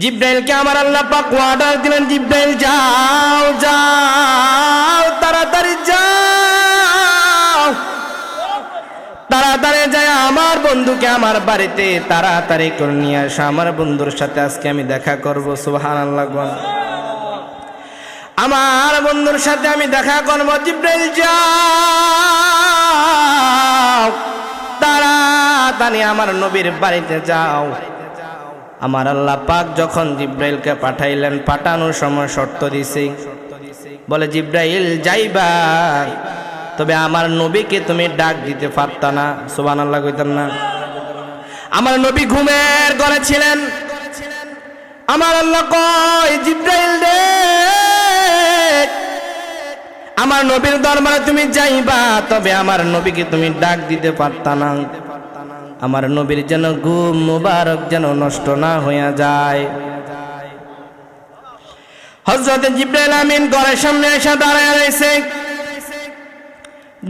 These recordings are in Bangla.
জিব্রাইলকে আমার আল্লাহ পাক অর্ডার দিলেন, জিব্রাইল, যাও যাও, তাড়াতাড়ি যাও। তাড়াতাড়ি যায় আমার বন্ধুকে আমার বাড়িতে, তাড়াতাড়ি করে নিয়ে আসা। আমার বন্ধুর সাথে আজকে আমি দেখা করব সুহান আল্লাহ আমার বন্ধুর সাথে আমি দেখা করব, জিব্রাইল, যাও, তাড়াতাড়ি আমার নবীর বাড়িতে যাও। আমার আল্লাহ পাক যখন জিব্রাইলকে পাঠাইলেন, পাঠানোর সময় শর্ত দিছে। বলে, জিব্রাইল, যাইবা। তবে আমার নবীকে তুমি ডাক দিতে পারতা না। সুবান আল্লাহ কইতাম না। আমার নবী ঘুমের ঘরে ছিলেন। আমার আল্লাহ কয়, জিব্রাইল রে, আমার নবীর দরবারে তুমি যাইবা, তবে আমার নবীকে তুমি ডাক দিতে পারতা না। আমার নবীর যেন ঘুম মুবারক যেন নষ্ট না হইয়া যায়। হজরত জিব্রাইল আমিন ঘরের সামনে এসে দাঁড়ায় রয়েছে।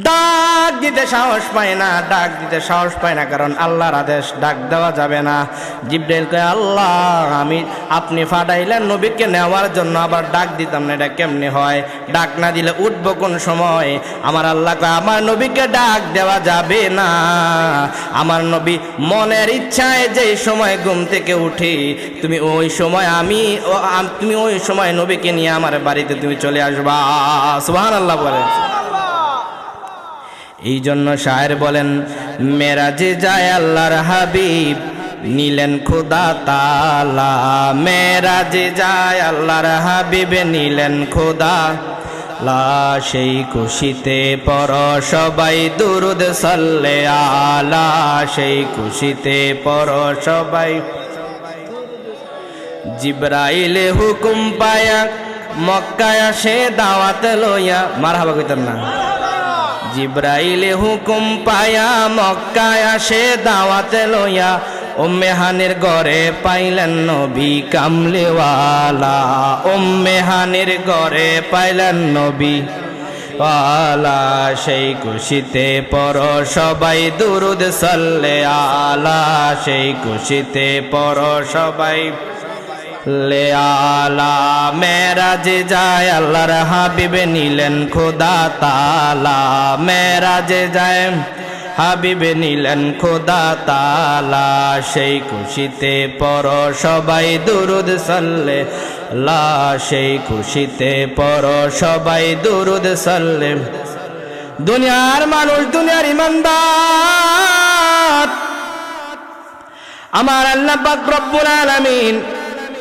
ডাক দিতে সাহস পায় না, ডাক দিতে সাহস পায় না, কারণ আল্লাহর আদেশ, ডাক দেওয়া যাবে না। জিব্রাইল কয়, আল্লাহ, আমি, আপনি ফাটাইলেন নবীকে নেওয়ার জন্য, আবার ডাক দিতাম না, এটা কেমনে হয়? ডাক না দিলে উঠবো কোন সময়? আমার আল্লাহ কয়, আমার নবীকে ডাক দেওয়া যাবে না। আমার নবী মনের ইচ্ছায় যে সময় ঘুম থেকে উঠি, তুমি ওই সময় আমি তুমি ওই সময় নবীকে নিয়ে আমার বাড়িতে তুমি চলে আসবা। সুবহান আল্লাহ বলে এই জন্য শায়ের বলেন, মেরাজে যায় আল্লাহর হাবিব, নিলেন খোদা তালা মেরাজে যায় আল্লাহর হাবিব, নিলেন খোদা লা। সেই খুশিতে পর সবাই দুরুদ সাল্লে আলা। সেই খুশিতে পর সবাই জিব্রাইলে হুকুম পায়া, মক্কায় সে দাওয়াত লইয়া। মার কইতাম না। জিব্রাইলে হুকুম পায়া, মক্কায় আসে দাওয়াতে লইয়া ওম্মেহানের ঘরে পাইলেন নবী কামলেওয়ালা। ওম্মেহানের ঘরে পাইলেন নবী আলা সেই খুশিতে পর সবাই দুরুদ সাল্লে আলা। সেই খুশিতে পর সবাই লে আলা, মেরাজে যায় আল্লাহর হাবিবে নিলেন খোদা তালা মেরাজে যায় হাবিবে নিলেন খোদা তালা সেই খুশিতে পর সবাই দুরুদ সাল্লে। লা, সেই খুশিতে পর সবাই দুরুদ সাল্লে। দুনিয়ার মানুষ, দুনিয়ার ইমানদার। আমার আল্লাহ পাক রব্বুল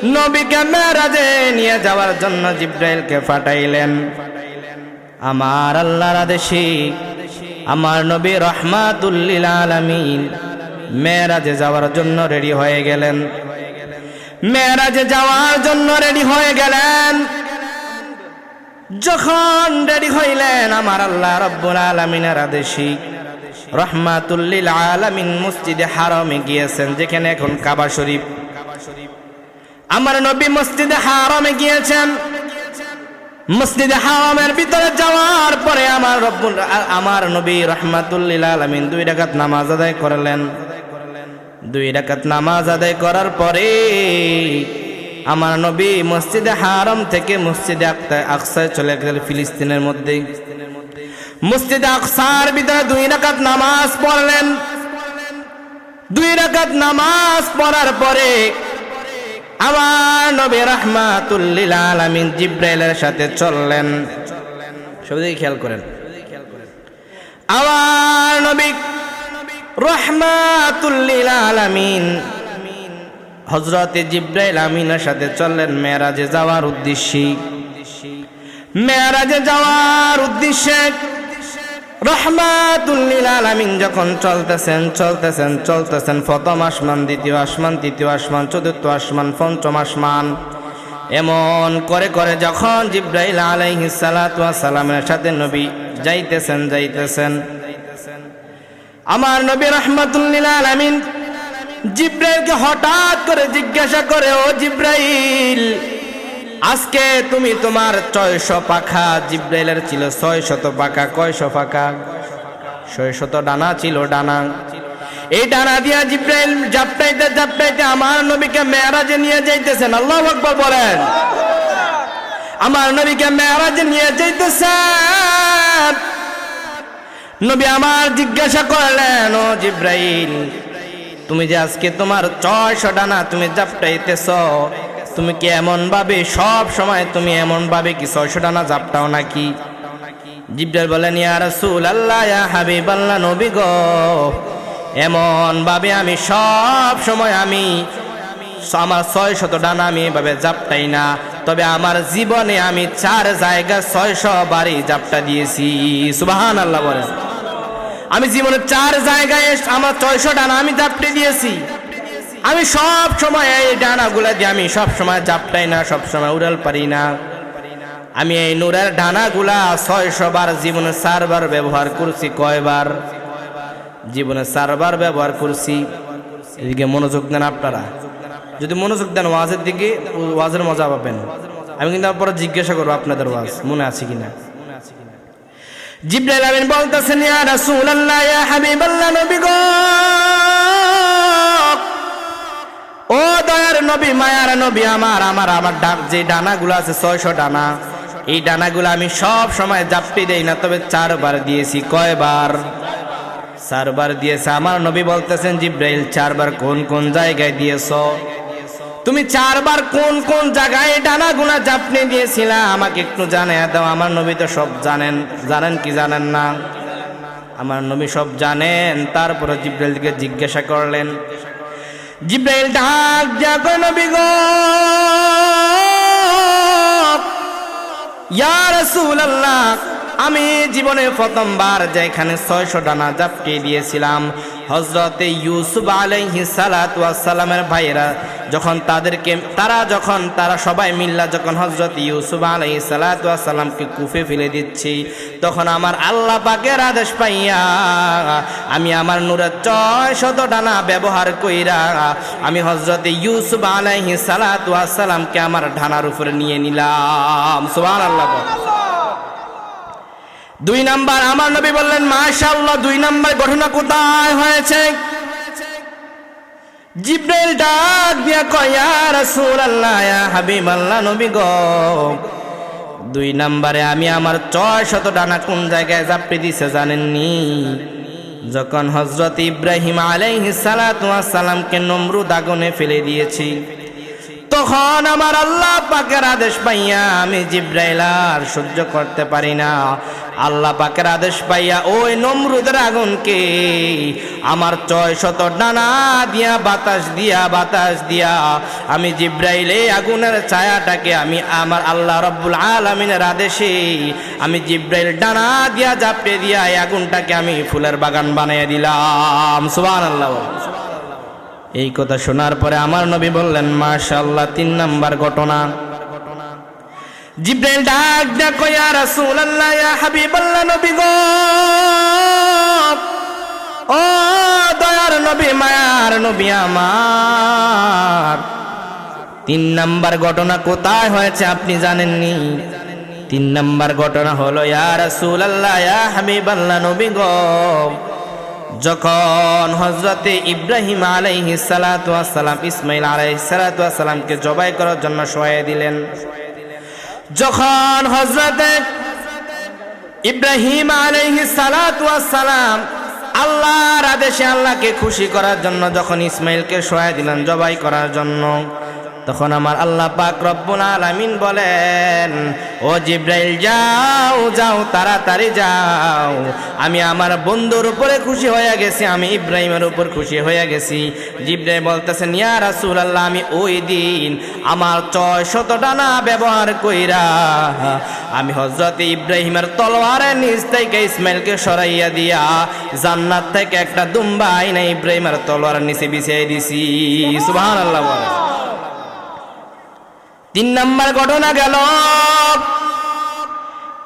নবীকে মেরাজে নিয়ে যাওয়ার জন্য জিব্রাইলকে ফাটাইলেন। আমার আল্লাহর আদেশে, আমার নবী রহমাতুল্লিল আলামিন মেরাজে যাওয়ার জন্য রেডি হয়ে গেলেন। মেরাজে যাওয়ার জন্য রেডি হয়ে গেলেন। যখন রেডি হইলেন, আমার আল্লাহ রব্বুল আলমিনের আদেশি রহমাতুল্লিল আলামিন মসজিদে হারমে গিয়েছেন, যেখানে এখন কাবা শরীফ। আমার নবী মসজিদে হারমে গিয়েছেন। মসজিদে হারামের ভিতরে যাওয়ার পরে আমার আমার নবী রহমাতুল্লিল দুই রাকাত নামাজ আদায় করলেন। দুই রাকাত নামাজ আদায় করার পরে আমার নবী মসজিদে হারাম থেকে মসজিদে আকসায় চলে গেলেন ফিলিস্তিনের মধ্যে। মসজিদে আকসার ভিতরে দুই রাকাত নামাজ পড়লেন। দুই রাকাত নামাজ পড়ার পরে আমার নবী রহমাতুল্লিল আলামিন জিব্রাইলের সাথে চললেন। সবদিকে খেয়াল করেন। আমার নবী রহমাতুল্লিল আলামিন হজরতে জিব্রাইল আমিনের সাথে চললেন মেরাজে যাওয়ার উদ্দেশ্যে। মেরাজে যাওয়ার উদ্দেশ্যে রহমাতুল্লিল আলামিন যখন চলতেছেন চলতেছেন চলতেছেন, প্রথম আসমান, দ্বিতীয় আসমান, তৃতীয় আসমান, চতুর্থ আসমান, পঞ্চম আসমান। এমন করে করে যখন জিব্রাইল ওয়াস সালামের সাথে নবী যাইতেছেন যাইতেছেন। আমার নবী রহমাতুল্লিল আলামিন জিব্রাইলকে হঠাৎ করে জিজ্ঞাসা করে, ও জিব্রাইল আজকে তুমি তোমার ছয়শো পাখা, জিব্রাইলের ছিল ছয় শত পাখা, কয়শ পাখা? ছয় শত ডানা ছিল ডানা। এই ডানা দিয়া জিব্রাইল জাপটাইতে জাপটাইতে আমার নবীকে মেয়ারাজে নিয়ে যাইতেছেন। আল্লাহ আকবর বলেন। আমার নবীকে মেয়ারাজে নিয়ে যাইতেছেন। নবী আমার জিজ্ঞাসা করলেন, ও জিব্রাইল, তুমি যে আজকে তোমার ছয়শো ডানা তুমি জাপটাইতেছ তুমি কি এমন ভাবে? সব সময় তুমি এমন ভাবে কি ছয়শো ডানা জাপটাও নাকি? জিব্রাইল বলেন, ইয়া রাসূল আল্লাহ ইয়া হাবিব আল্লাহ নবী গো, এমন ভাবে আমি সব সময় আমি আমার ছয় শত ডানা আমি এভাবে জাপটাই না। তবে আমার জীবনে আমি চার জায়গা ছয়শো বাড়ি জাপটা দিয়েছি। সুবাহান আল্লাহ বলেন। আমি জীবনে চার জায়গায় আমার ছয়শো ডানা আমি জাপটে দিয়েছি। আমি সব সময় এই ডানাগুলা দিয়ে আমি সব সময় জাপটাই না, সব সময় উড়াল পারি না। আমি এই নূরের ডানাগুলা ছয়শো বার জীবনে চারবার ব্যবহার করছি, কয়বার? জীবনে চারবার ব্যবহার করছি। এদিকে মনোযোগ দেন আপনারা। যদি মনোযোগ দেন ওয়াজের দিকে ওয়াজের মজা পাবেন। আমি কিন্তু তারপরে জিজ্ঞাসা করব আপনাদের ওয়াজ, মনে আছে কিনা? জিব্রাইল আমিন বলতেছেন, ইয়া রাসূলুল্লাহ, ইয়া হাবিবাল্লাহ, নবী গো! ও দয়ার নবী, মায়ার নবী আমার আমার আমার ডাক যে ডানাগুলো আছে ছয়শো ডানা, এই ডানাগুলো আমি সব সময় জাপটি দেই না, তবে চারবার দিয়েছি, কয়বার? চারবার দিয়েছে। আমার নবী বলতেছেন, জিব্রাইল, চারবার কোন কোন জায়গায় দিয়েছ? তুমি চারবার কোন কোন জায়গায় ডানা গুনা জাপনি দিয়েছিলা? আমাকে একটু জানে দাও। আমার নবী তো সব জানেন। জানেন কি জানেন না? আমার নবী সব জানেন। তারপরে জিব্রাইল দিকে জিজ্ঞাসা করলেন জিব্রাইল ডাক যাক নবী গো! ইয়া রাসূলুল্লাহ, আমি জীবনে প্রথমবার যেখানে ছয়শো ডানা জাপকে দিয়েছিলাম। হজরতে ইউসুফ আলাইহি সালাতু সালামের ভাইয়েরা, যখন তাদেরকে, তারা যখন, তারা সবাই মিল্লা যখন হজরত ইউসুফ আলাইহি সালাতু সালামকে কুফে ফেলে দিচ্ছি, তখন আমার আল্লাহ পাকের আদেশ পাইয়া, আমি আমার নূরের ছয় শত ডানা ব্যবহার কইরা, আমি হজরত ইউসুফ আলাইহি সালাতু সালামকে আমার ঢানার উপরে নিয়ে নিলাম। সুবহানাল্লাহ দুই নাম্বার, আমার নবী বললেন, মাশাআল্লাহ, দুই নাম্বার ঘটনা কোথায় হয়েছে? জিব্রাইল ডাক দিয়া কয়, ইয়া রাসূলুল্লাহ, ইয়া হাবিবাল্লাহ, নবী গো। দুই নাম্বারে আমি আমার ছয় শত ডানা কোন জায়গায় জাপড়ে দিছে জানেননি? যখন হজরত ইব্রাহিম আলাইহিস সালাতু ওয়াস সালামকে নমরুদ আগুনে ফেলে দিয়েছি তখন আমার আল্লাহ পাকের আদেশ পাইয়া আমি জিব্রাইল আর সহ্য করতে পারি না। আল্লাহ পাকের আদেশ পাইয়া ওই নমরুদের আগুনকে আমার ছয় শত ডানা দিয়া, বাতাস দিয়া বাতাস দিয়া আমি জিব্রাইল এই আগুনের ছায়াটাকে আমি আমার আল্লাহ রব্বুল আলমিনের আদেশে আমি জিব্রাইল ডানা দিয়া জাপে দিয়া এই আগুনটাকে আমি ফুলের বাগান বানিয়ে দিলাম। সুবান আল্লাহ এই কথা শোনার পরে আমার নবী বললেন, মাশাআল্লাহ, তিন নাম্বার ঘটনা। জিব্রাইল ডাক, দেখো ইয়া রাসূলুল্লাহ, ইয়া হাবিবাল্লাহ নবী গো। ও দয়ার নবী, মায়ার নবী আমার। তিন নাম্বার ঘটনা কোথায় হয়েছে আপনি জানেননি? তিন নাম্বার ঘটনা হলো, ইয়া রাসূলুল্লাহ, ইয়া হাবিবাল্লাহ নবী গো। যখন হজরতে ইব্রাহিম আলাইহি সালাম ইসমাইল আলাইহি সালামকে জবাই করার জন্য সহায় দিলেন। যখন হজরতে ইব্রাহিম আলাইহি সালাম আল্লাহর আদেশে আল্লাহকে খুশি করার জন্য যখন ইসমাইলকে সহায় দিলেন, জবাই করার জন্য। তখন আমার আল্লাহ পাক রব্বুল আলামিন বলেন, ও জিব্রাইল, যাও যাও, তাড়াতাড়ি যাও। আমি আমার বন্ধুর উপরে খুশি হয়ে গেছি, আমি ইব্রাহিমের উপর খুশি হয়ে গেছি। জিব্রাইল বলতেছেন, ইয়া রাসূলুল্লাহ, আমি ওই দিন আমার ছয় শত ডানা ব্যবহার কইরা আমি হযরত ইব্রাহিমের তলোয়ারের নিচ থেকে ইসমাইলকে সরাইয়া দিয়া জান্নাত থেকে একটা দুম্বা আইনা ইব্রাহিমের তলোয়ারের নিচে বিছিয়ে দিছি। সুবহানাল্লাহ বলে তিন নম্বর ঘটনা গেল।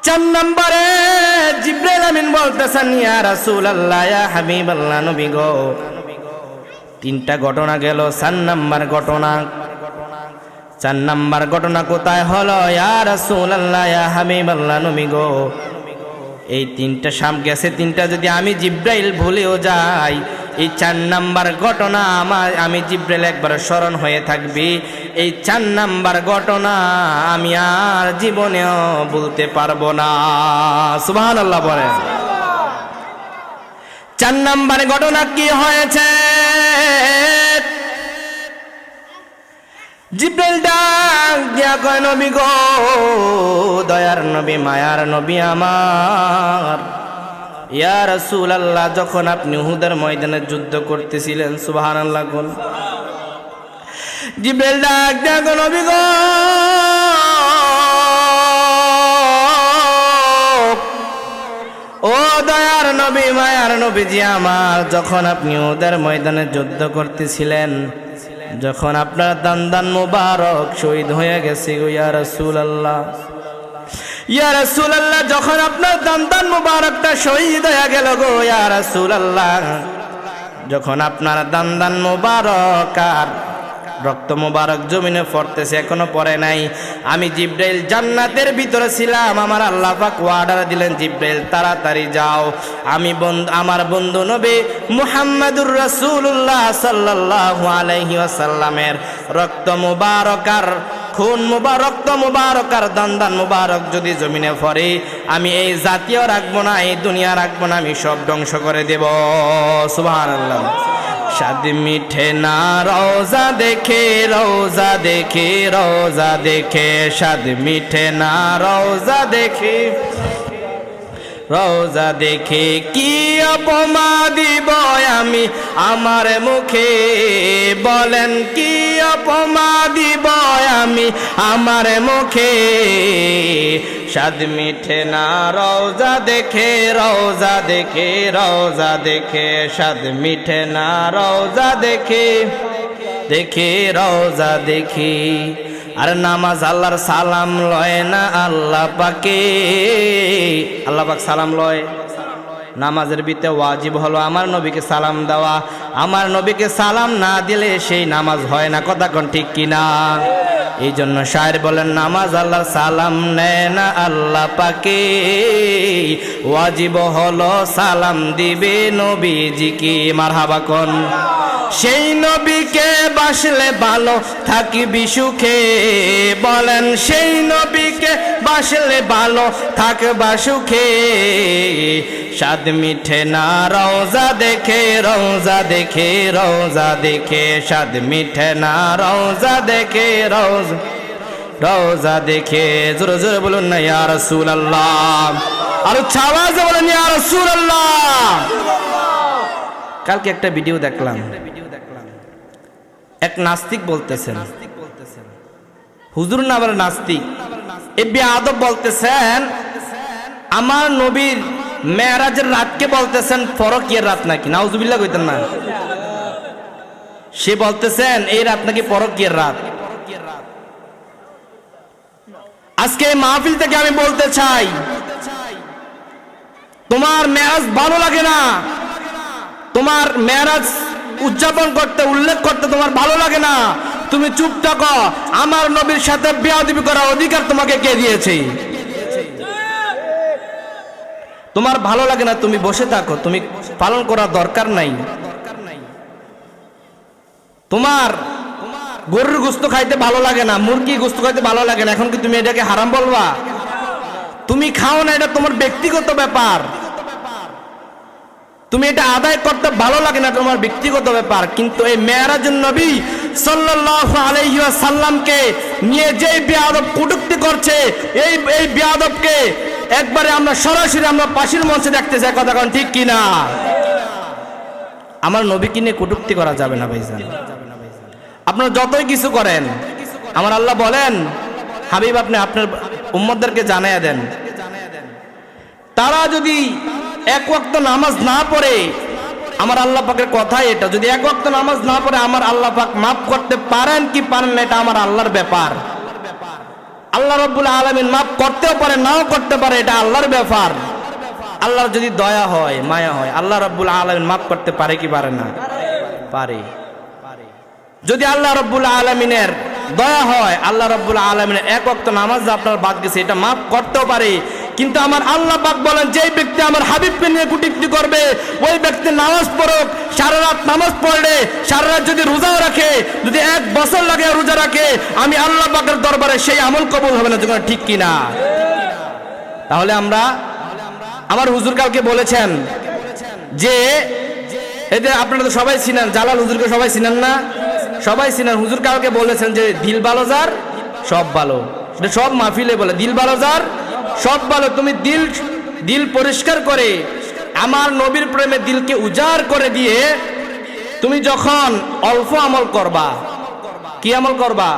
চার নম্বরে জিব্রাইল আমিন বলতেছেন, ইয়া রাসূলুল্লাহ, ইয়া হাবিবাল্লাহ, নবী গো। তিনটা ঘটনা গেল, চার নম্বর ঘটনা। চার নম্বর ঘটনা কোথায় হলো? ইয়া রাসূলুল্লাহ, ইয়া হাবিবাল্লাহ, নবী গো। এই তিনটা সাম গেছে, তিনটা যদি আমি জিব্রাইল ভুলেও যাই এই চার নাম্বার ঘটনা আমার আমি জিব্রেল একবার স্মরণ হয়ে থাকবি। এই চার নাম্বার ঘটনা আমি আর জীবনেও বলতে পারব না। সুবহান আল্লাহ বলেন। চার নাম্বার ঘটনা কি হয়েছে? জিব্রাইল ডাক দিয়া কয়, নবী গো, দয়ার নবী, মায়ার নবী আমার। ইয়া রাসূল আল্লাহ যখন আপনি উহুদের ময়দানে যুদ্ধ করতেছিলেন, সুবহানাল্লাহ কোন জিব্রাইল ডাক দিয়া কয় নবী গো। ও দয়ার নবী, মায়ার নবীজি আমার, যখন আপনি ওদের ময়দানে যুদ্ধ করতেছিলেন, যখন আপনার দান দান মুবারক শহীদ হয়ে গেছে ইয়া রাসূলুল্লাহ। ইয়া রাসূলুল্লাহ, যখন আপনার দান দান মুবারকটা শহীদ হয়ে গেল গো, ইয়া রাসূলুল্লাহ। যখন আপনার দান দান মুবারক আর রক্ত মুবারক জমিনে পড়তেছে, এখনও পড়ে নাই। আমি জিব্রাইল জান্নাতের ভিতরে ছিলাম, আমার আল্লাহ পাক অর্ডার দিলেন, জিব্রাইল, তাড়াতাড়ি যাও। আমি বন্ধু, আমার বন্ধু নবী মুহাম্মাদুর রাসূলুল্লাহ সাল্লাল্লাহু আলাইহি ওয়াসাল্লামের রক্ত মুবারক আর খুন মুবারক তো মুবারক আর দান মুবারক যদি জমিনে ফরে, আমি এই জাতীয় রাখব না, এই দুনিয়া রাখব না, আমি সব ধ্বংস করে দেব। সুবহানাল্লাহ। স্বাদ মিঠে না রোজা দেখে রোজা দেখে রোজা দেখে। স্বাদ মিঠে না রোজা দেখে। রোজা দেখে কি অপমা দিব আমি? আমার মুখে বলেন কি অপমা দিব আমি? আমার মুখে স্বাদ মিঠে না। রোজা দেখে রোজা দেখে রোজা দেখে স্বাদ মিঠে না। রোজা দেখে দেখে, রোজা দেখি আর নামাজ আল্লাহর সালাম লয় না আল্লাহ পাকে? আল্লাহ পাক সালাম লয়। নামাজের ভিতরে ওয়াজিব হলো আমার নবীকে সালাম দেওয়া। আমার নবীকে সালাম না দিলে সেই নামাজ হয় না, কথা কোন ঠিক কিনা? এই জন্য শায়ের বলেন, নামাজ আল্লাহ সালাম নেয় না আল্লাহ পাকে। ওয়াজিব হলো সালাম দিবে নবীজি কি মারহাবা কোন? সেই নবীকে বাসলে ভালো থাকিবি সুখে। বলেন, সেই নবীকে বাসলে ভালো থাকবা সুখে। স্বাদ মিঠে না, রওজা দেখে রওজা দেখে রওজা দেখে। স্বাদ মিঠে না, রওজা দেখে, রওজা রওজা দেখে। জোরে জোরে বলুন না, ইয়া রাসূলুল্লাহ। আর ছাওয়াজে বলেন, ইয়া রাসূলুল্লাহ। কালকে একটা ভিডিও দেখলাম। এক নাস্তিক বলতেছেন। হুজুর না আবার নাস্তিক? এ আদব বলতেছেন আমার নবীর মেয়ারাজের রাতকে বলতেছেন পরকিয়ার রাত নাকি? নাউজুবিল্লাহ কইতেন না। সে বলতেছেন এই রাত নাকি পরকিয়ার রাত। আজকে এই মাহফিল থেকে আমি বলতে চাই তোমার মেয়াজ ভালো লাগে না। তোমার মেয়ারাজ উদযাপন করতে, উল্লেখ করতে তোমার ভালো লাগে না। তুমি চুপ থাকো। আমার নবীর সাথে বেয়াদবি করার অধিকার তোমাকে কে দিয়েছে? তোমার ভালো লাগে না, তুমি বসে থাকো। তুমি পালন করার দরকার নাই। তোমার গরুর গোস্ত খাইতে ভালো লাগে না মুরগি গোস্ত খাইতে ভালো লাগে না। এখন কি তুমি এটাকে হারাম বলবা? তুমি খাও না, এটা তোমার ব্যক্তিগত ব্যাপার। তুমি এটা আদায় করতে ভালো লাগে না তোমার ব্যক্তিগত ব্যাপার, কিন্তু এই মেয়ারাজুন নবী সাল্লাল্লাহু আলাইহি সাল্লামকে নিয়ে যে বেয়াদব কটূক্তি করছে, এই এই বেয়াদবকে একবারে আমরা সরাসরি আমরা পাশের মঞ্চে দেখতে চাই কথা কারণ ঠিক কি না আমার নবীকে নিয়ে কটূক্তি করা যাবে না ভাইজান। আপনারা যতই কিছু করেন, আমার আল্লাহ বলেন, হাবিব আপনি আপনার উম্মতদেরকে জানাইয়া দেন। তারা যদি এক ওয়াক্ত নামাজ না পড়ে, আমার আল্লাহ পাকের কথাই এটা। যদি এক ওয়াক্ত নামাজ না পড়ে, আমার আল্লাহ পাক মাফ করতে পারেন কি পারেন না, এটা আমার আল্লাহর ব্যাপার। আল্লাহ রব্বুল আলমিন মাফ করতেও পারে, নাও করতে পারে, এটা আল্লাহর ব্যাপার। আল্লাহর যদি দয়া হয়, মায়া হয়, আল্লাহ রব্বুল আলমিন মাফ করতে পারে কি পারে না? পারে। যদি আল্লাহ রব্বুল আলমিনের দয়া হয়, আল্লাহ রব্বুল আলমিনের এক অক্ত নামাজ আপনার বাদ গেছে, এটা মাফ করতেও পারে। কিন্তু আমার আল্লাহ পাক বলেন, যেই ব্যক্তি আমার হাবিবকে নিয়ে কুটিক্তি করবে, ওই ব্যক্তি নামাজ পড়ুক, সারা রাত নামাজ পড়লে, সারা রাত যদি রোজাও রাখে, যদি এক বছর লাগে রোজা রাখে, আমি আল্লাহ পাকের দরবারে সেই আমল কবুল হবে না যখন ঠিক কিনা। তাহলে আমরা, আমার হুজুর কালকে বলেছেন যে যে আপনারা তো সবাই চিনেন, জালাল হুজুরকে সবাই চিনেন না? সবাই চিনেন, হুজুর কালকে বলেছেন যে দিল ভালো যার, সব ভালো। এটা সব মাহফিলে বলে, দিল ভালো যার সব ভালো, তুমি দিল দিল পরিষ্কার করে, আমার নবীর প্রেমে দিলকে উজাড় করে দিয়ে তুমি যখন অল্প আমল করবা, কি আমল করবা?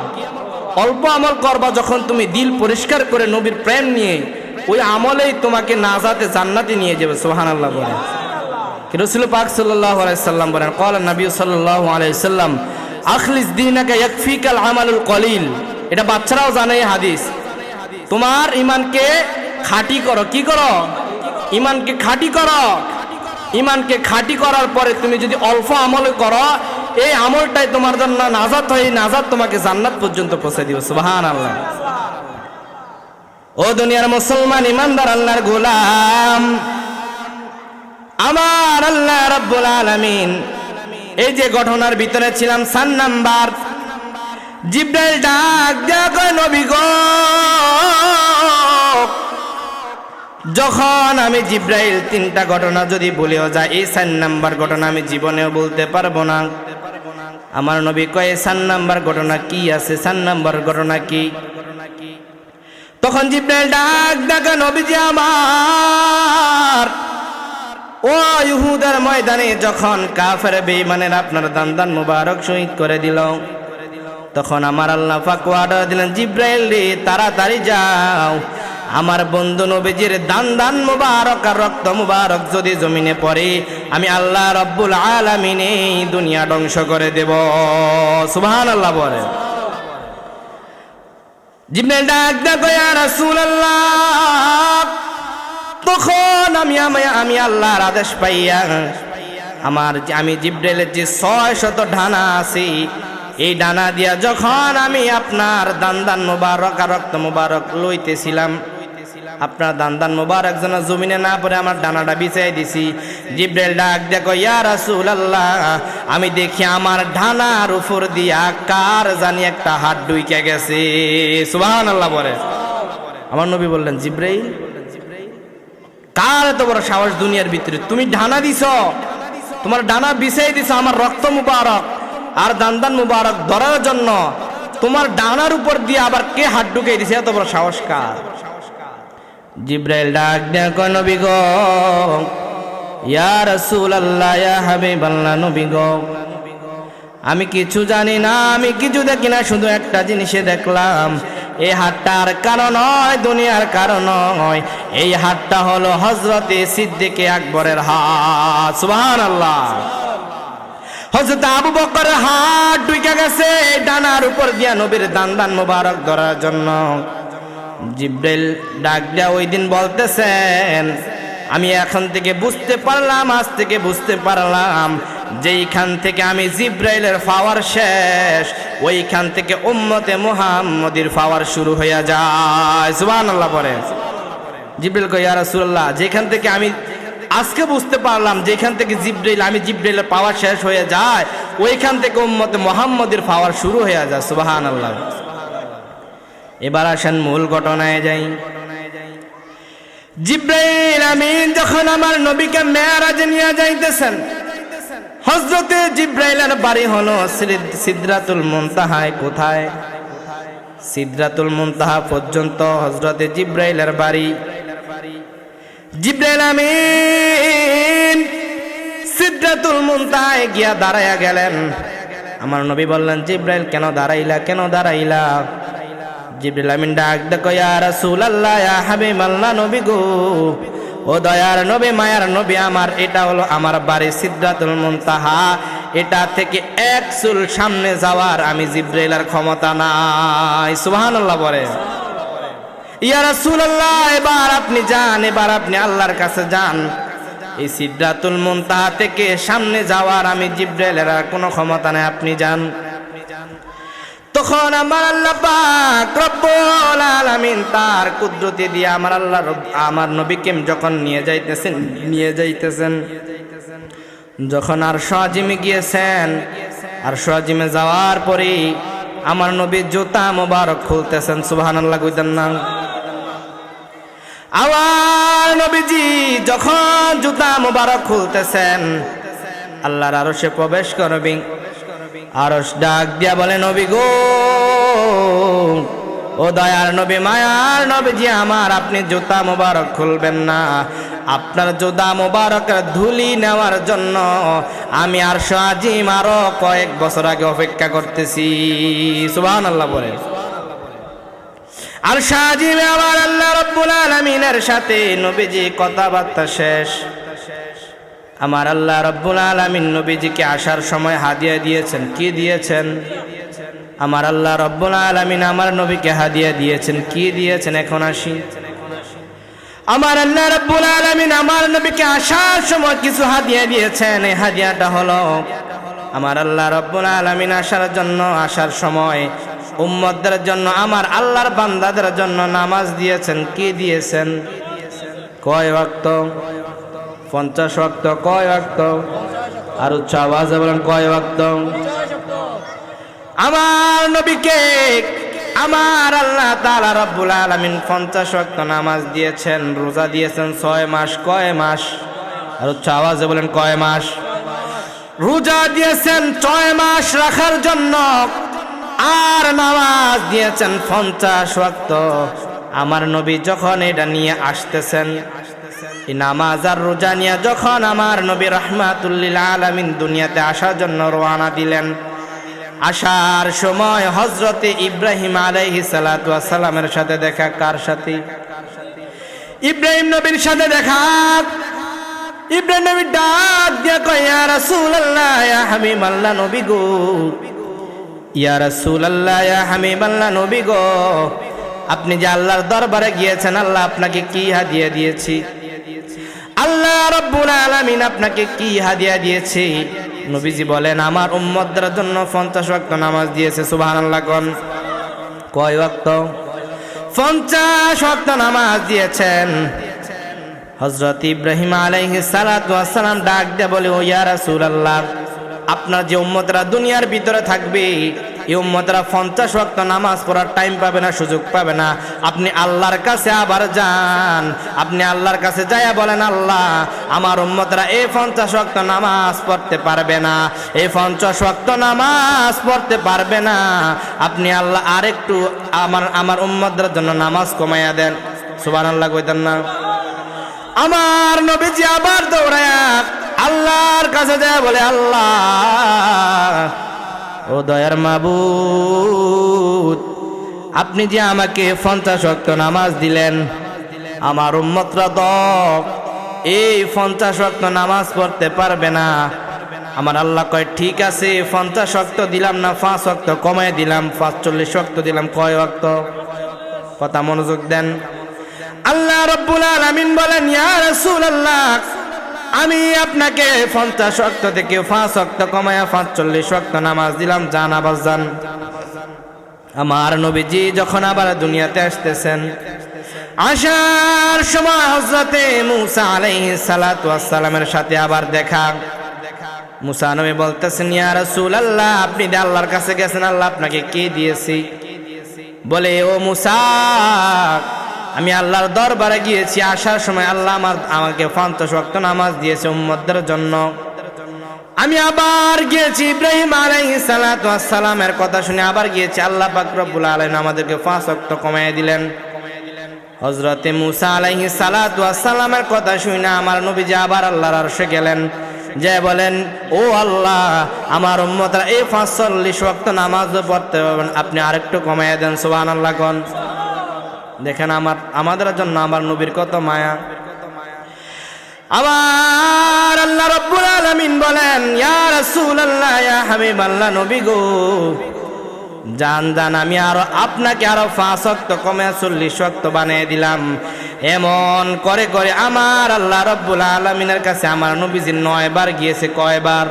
অল্প আমল করবা যখন তুমি দিল পরিষ্কার করে নবীর প্রেম নিয়ে, ওই আমলেই তোমাকে নাজাতে জান্নাতে নিয়ে যাবে সোহান আল্লাহ বলে রসুল পাক সাল্লাহ আলাইসাল্লাম বলেন কল নবী সাল্লাহ আলাইসাল্লাম আখলিস দিনাকে ইয়াকফিকাল আমালুল কলিল। এটা বাচ্চারাও জানে হাদিস। তোমার ইমানকে খাঁটি করো। কি করো? ইমানকে খাঁটি করো। ইমানকে খাঁটি করার পরে তুমি যদি অল্প আমল করো, এই আমলটাই তোমার জন্য নাজাত হয় নাজাত তোমাকে জান্নাত পর্যন্ত পৌঁছে দিবে। সুবহান আল্লাহ ও দুনিয়ার মুসলমান ইমানদার, আল্লাহর গোলাম। আমার আল্লাহ রাব্বুল আলামিন। এই যে ঘটনার ভিতরে ছিলাম, সান নাম্বার জিব্রাইল ডাক ডাক নবী গো। যখন আমি জিব্রাইল, তিনটা ঘটনা যদি বলেও যায়, এই সান নাম্বার ঘটনা আমি জীবনেও বলতে পারব না। আমার নবী কয়ে সান নাম্বার ঘটনা কি আছে? সান নাম্বার ঘটনা কি? তখন জিব্রাইল ডাক ডাক নবীজি আমার। ও ইহুদার ময়দানে যখন কাফের বেঈমানের আপনার দান দান মুবারক শহীদ করে দিল তখন আমার আল্লাহ পাক অর্ডার দিলেন, জিব্রাইল রে, তাড়াতাড়ি যাও। আমার বন্ধু নবীজির দান দান মুবারক আর রক্ত মুবারক যদি জমিনে পড়ে, আমি আল্লাহ রব্বুল আলামিন দুনিয়া ধ্বংস করে দেব। সুবহানাল্লাহ বলে জিব্রাইল ডাক ডাক ইয়া রাসূলুল্লাহ, তখন আমি আমি আল্লাহর আদেশ পাইয়া, আমার আমি জিব্রাইলের যে ছয় শত ডানা আছে এই ডানা দিয়া যখন আমি আপনার দান মুবারক আর রক্ত মুবারক লইতেছিলাম, আপনার দান দান মুবারক যেন জমিনে না পড়ে আমার ডানাটা বিছাই দিছি। জিব্রেল ডাক দেখো ইয়া রাসূল আল্লাহ আমি দেখি আমার ডানার উপর দিয়া কার জানি একটা হাত ডুইকে গেছে। সুবহানাল্লাহ বলে। আমার নবী বললেন, জিব্রাইল, কার এত বড় সাহস দুনিয়ার ভিতরে? তুমি ডানা দিছ, তোমার ডানা বিছাই দিছ আমার রক্ত মুবারক। আর দান্দান মুবারক ধরার জন্য তোমার ডানার উপর দিয়ে আবার কে হাত ঢুকে দিছে এত বড় সাহস কার জিব্রাইল ডাক ডাক নবী গো, ইয়া রাসূলুল্লাহ, ইয়া হাবিবাল্লাহ, নবী গো, আমি কিছু জানি না, আমি কিছু দেখি না, শুধু একটা জিনিসে দেখলাম এই হাটটার কারণ নয়, দুনিয়ার কারণ নয়, এই হাটটা হলো হজরতে সিদ্দিকে আকবরের হাত। সুবহান আল্লাহ হজরত আবু বকর হাত ডুইকা গেছে, ডানার উপর দিয়া নবীর দান দান মুবারক ধরার জন্য। জিব্রাইল ডাক দিয়া ওই দিন বলতেছেন, আমি এখন থেকে বুঝতে পারলাম, আজ থেকে বুঝতে পারলাম, যেইখান থেকে আমি জিব্রাইলের পাওয়ার শেষ, ওইখান থেকে উম্মতে মুহাম্মদির পাওয়ার শুরু হইয়া যায়। সুবহানাল্লাহ পরে জিব্রাইল কই রাসূলুল্লাহ, যেখান থেকে আমি আজকে বুঝতে পারলাম যেখান থেকে জিব্রাইল, আমি জিব্রাইলের পাওয়ার শেষ হয়ে যায়, ওইখান থেকে উম্মতে মুহাম্মদের পাওয়ার শুরু হয়ে যায় সুবাহান আল্লাহ এবার আসেন মূল ঘটনায় যাই। জিব্রাইল আমিন যখন আমার নবীকে মেয়ারাজে নিয়ে যাইতেছেন হজরতে জিব্রাইলের বাড়ি হলো সিদ- সিদরাতুল মুনতাহায়, কোথায়? সিদরাতুল মুনতাহা পর্যন্ত হজরতে জিব্রাইলের বাড়ি। জিব্রাইল আমিন সিদরাতুল মুনতাহায় গিয়া দাঁড়াইয়া গেলেন। আমার নবী বললেন, জিব্রাইল, কেন দাঁড়াইলা? কেন দাঁড়াইলা? জিব্রাইল আমিন ডাক, দেখো ইয়া রাসূলুল্লাহ, ইয়া হাবিবাল্লাহ নবী গো। ও দয়ার নবী, মায়ার নবী, আমার এটা হলো আমার বাড়ি সিদ্ধাতুল মুনতাহা। এটা থেকে এক চুল সামনে যাওয়ার আমি জিব্রাইলের ক্ষমতা নাই। সুবহানাল্লাহ বলে। ইয়া রাসূলুল্লাহ, এবার আপনি যান, এবার আপনি আল্লাহর কাছে যান। এই সিদ্ধাতুল মুনতাহা থেকে সামনে যাওয়ার আমি জিব্রাইলের আর কোনো ক্ষমতা নাই, আপনি যান। তখন আমার আল্লাহ পাক রব্বুল আলামিন তার কুদরতি দিয়ে আমার আল্লাহ আমার নবীকে যখন নিয়ে যাইতেছেন নিয়ে যাইতেছেন, যখন আর সাজিমে গিয়েছেন, আর সাজিমে যাওয়ার পরে আমার নবী জুতা মোবারক খুলতেছেন সুবাহান আল্লাহ না। আমার নবীজি যখন জুতা মোবারক খুলতেছেন, আল্লাহর সে প্রবেশ করবি। আরস ডাক দিয়া বলে, নবী গো, ও দয়ার নবী, মায়ার নবীজি আমার, আপনি জুতা মোবারক খুলবেন না। আপনার জুতা মোবারকের ধুলি নেওয়ার জন্য আমি আর সাজিম আরও কয়েক বছর আগে অপেক্ষা করতেছি। সুবহান আল্লাহ বলে। আর সাজিমে আমার আল্লাহ রব্বুল আলমিনের সাথে নবীজি কথাবার্তা শেষ। আমার আল্লাহ রব্বুল আলমিন নবীজিকে আসার সময় হাদিয়া দিয়েছেন। কি দিয়েছেন? আমার আল্লাহ রব্বুল আলমিন আমার নবীকে হাদিয়া দিয়েছেন। কি দিয়েছেন? এখন আসি। আমার আল্লাহ রব্বুল আলমিন আমার নবীকে আসার সময় কিছু হাদিয়া দিয়েছেন। এই হাদিয়াটা হলো আমার আল্লাহ রব্বুল আলমিন আসার জন্য আসার সময় উম্মতদের জন্য আমার আল্লাহর বান্দাদের জন্য নামাজ দিয়েছেন। কি দিয়েছেন? কয় ওয়াক্ত? পঞ্চাশ ওয়াক্ত। কয় ওয়াক্ত? আর উচ্চ আওয়াজে বলেন কয় ওয়াক্ত? আমার নবীকে আমার আল্লাহ তাআলা রব্বুল আলামিন পঞ্চাশ ওয়াক্ত নামাজ দিয়েছেন, রোজা দিয়েছেন ছয় মাস, কয় মাস? আর উচ্চ আওয়াজে বলেন কয় মাস? রোজা দিয়েছেন ছয় মাস রাখার জন্য, আর নামাজ দিয়েছেন পঞ্চাশ ওয়াক্ত। আমার নবী যখন এটা নিয়ে আসতেছেন নামাজ আর রোজা নিয়ে যখন আমার নবী রহমাতুল্লিল আলমিন দুনিয়াতে আসার জন্য রওনা দিলেন আসার সময় হজরতে ইব্রাহিম আলাইহি সালামের সাথে দেখা কার সাথে? ইব্রাহিম নবীর সাথে দেখা। ইব্রাহিম নবী ডাক দিয়া কয়, ইয়া রাসূলুল্লাহ, ইয়া হাবিবাল্লাহ নবী গো। ইয়া রাসূলুল্লাহ, ইয়া হাবিবাল্লাহ নবী গো। আপনি যে আল্লাহর দরবারে গিয়েছেন, আল্লাহ আপনাকে কি হাদিয়া দিয়েছি? আল্লাহ রব্বুল আলামিন আপনাকে কি হাদিয়া দিয়েছে? নবীজি বলেন, আমার উম্মতদের জন্য পঞ্চাশ ওয়াক্ত নামাজ দিয়েছে সুবাহ আল্লাহ কন কয় ওয়াক্ত? পঞ্চাশ ওয়াক্ত নামাজ দিয়েছেন। হজরত ইব্রাহিম আলাইহি সালাম ডাক দিয়ে বলে, ও ইয়ার আল্লাহ আপনার যে উম্মতরা দুনিয়ার ভিতরে থাকবে এই উম্মতরা পঞ্চাশ ওয়াক্ত নামাজ পড়ার টাইম পাবে না, সুযোগ পাবে না। আপনি আল্লাহর কাছে আবার যান। আপনি আল্লাহর কাছে যাইয়া বলেন, আল্লাহ, আমার উম্মতরা এই পঞ্চাশ ওয়াক্ত নামাজ পড়তে পারবে না। এই পঞ্চাশ ওয়াক্ত নামাজ পড়তে পারবে না। আপনি আল্লাহ আরেকটু আমার আমার উম্মতদের জন্য নামাজ কমাইয়া দেন। সুবহানাল্লাহ কইতেন না। আমার নবীজি আবার দৌড়ায়া আল্লাহর কাছে যায় বলে, আল্লাহ ও দয়ার মাবুদ, আপনি যে আমাকে পঞ্চাশ অক্ত নামাজ দিলেন, আমার উম্মতরা দক, এই পঞ্চাশ অক্ত নামাজ পড়তে পারবে না। আমার আল্লাহ কয়, ঠিক আছে, পঞ্চাশ অক্ত দিলাম না, পাঁচ অক্ত কমাই দিলাম, পাঁচচল্লিশ অক্ত দিলাম, কয় অক্ত কথা মনোযোগ দেন। আল্লাহ রব্বুল আলামিন বলেন, ইয়া রাসূলুল্লাহ আমি আপনাকে পঞ্চাশ শক্ত থেকে পাঁচ ওয়াক্ত কমায়া পাঁচচল্লিশ শক্ত নামাজ দিলাম, জান আবাস জান। আমার নবীজি যখন আবার দুনিয়াতে আসতেছেন, আসার সময় হজরতে মুসা আলাইহিস সালাতু ওয়াস সাথে আবার দেখা। মুসা নবী বলতেছেন, ইয়া রাসূলুল্লাহ, আপনি যে আল্লাহর কাছে গেছেন, আল্লাহ আপনাকে কি দিয়েছি? বলে, ও মুসা আমি আল্লাহর দরবারে গিয়েছি, আসার সময় আল্লাহ আমার, আমাকে পঞ্চাশ ওয়াক্ত নামাজ দিয়েছে উম্মতদের জন্য। আমি আবার গিয়েছি, ইব্রাহিম সালামের কথা শুনে আবার গিয়েছি, আল্লাহ রব্বুল আলামিন আমাদেরকে পাঁচ ওয়াক্ত কমায় দিলেন। হজরতে মুসা ওয়াস সালামের কথা শুনে আমার নবীজি আবার আল্লাহর আরশে গেলেন। যে বলেন, ও আল্লাহ, আমার উম্মতরা এই পাঁচচল্লিশ ওয়াক্ত নামাজ পড়তে পারবেন, আপনি আরেকটু কমাইয়া দেন, সুবহানাল্লাহ কোন। দেখেন আমার, আমাদের জন্য আমার নবীর কত মায়া। আমার আল্লাহ রব্বুল আলামিন বলেন, ইয়া রাসূলুল্লাহ, ইয়া হাবিবাল্লাহ, নবী গো, জান জান, আমি আরও আপনাকে আরও পাঁচ কমে চল্লিশ অক্ত বানিয়ে দিলাম। এমন করে করে আমার আল্লাহ রব্বুল আলমিনের কাছে আমার নবীজি নয় বার গিয়েছে, কয়বার?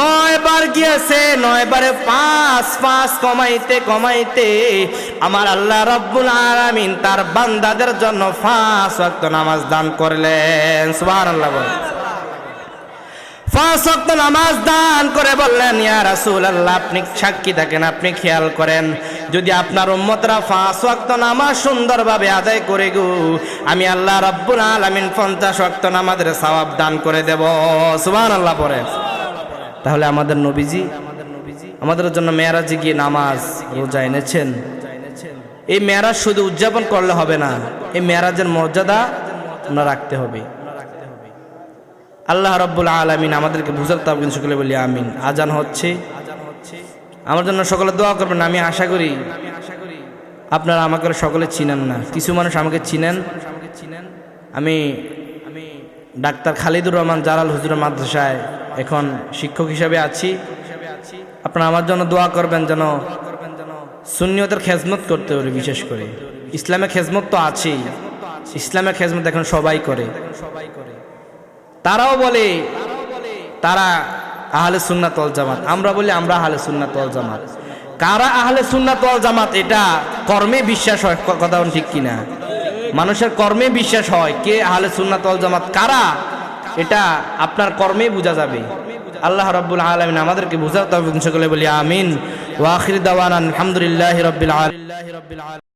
নয় বার গিয়েছে নয় বারে পাঁচ পাঁচ কমাইতে কমাইতে আমার আল্লাহ রব্বুল আলামিন তার বান্দাদের জন্য পাঁচ ওয়াক্ত নামাজ দান করলেন। সুবহানাল্লাহ বলেন। পাঁচ ওয়াক্ত নামাজ দান করে বললেন, ইয়া রাসূল আল্লাহ আপনি সাক্ষী থাকেন, আপনি খেয়াল করেন। যদি আপনার উম্মতরা পাঁচ ওয়াক্ত নামাজ সুন্দরভাবে আদায় করে গো, আমি আল্লাহ রব্বুল আলামিন পঞ্চাশ ওয়াক্ত নামাজের সওয়াব দান করে দেব। সুবহানাল্লাহ পড়ে তাহলে আমাদের নবীজি, আমাদের জন্য মেয়ারাজে গিয়ে নামাজ রোজা এনেছেন। এই মেয়ারাজ শুধু উদযাপন করলে হবে না, এই মেয়ারাজের মর্যাদা আমরা রাখতে হবে। আল্লাহ রব্বুল আলমিন আমাদেরকে বুঝার তাবিন সকলে বলি আমিন। আজান হচ্ছে। আমার জন্য সকলে দোয়া করবেন, আমি আশা করি আপনারা আমাকে সকলে চিনেন না। কিছু মানুষ আমাকে চিনেন। আমি আমি ডাক্তার খালিদুর রহমান জালাল হুজুর মাদ্রাসায় এখন শিক্ষক হিসাবে আছি। আপনারা আমার জন্য দোয়া করবেন যেন সুন্নিয়তের খেজমত করতে পারে বিশেষ করে। ইসলামের খেজমত তো আছেই। ইসলামের খেজমত এখন সবাই করে। তারাও বলে, তারা আহলে সুন্নাত ওয়াল জামাত। আমরা বলি আমরা আহলে সুন্নাত ওয়াল জামাত। কারা আহলে সুন্নাত ওয়াল জামাত? এটা কর্মে বিশ্বাস হয় কথা ঠিক কিনা? মানুষের কর্মে বিশ্বাস হয়, কে আহলে সুন্নাত ওয়াল জামাত কারা? এটা আপনার কর্মে বোঝা যাবে। আল্লাহ রাব্বুল আলমিন আমাদেরকে বুঝাতে সকলে বলি আমিন। ওয়াখির দাওয়ান আলহামদুলিল্লাহ রাব্বিল আলামিন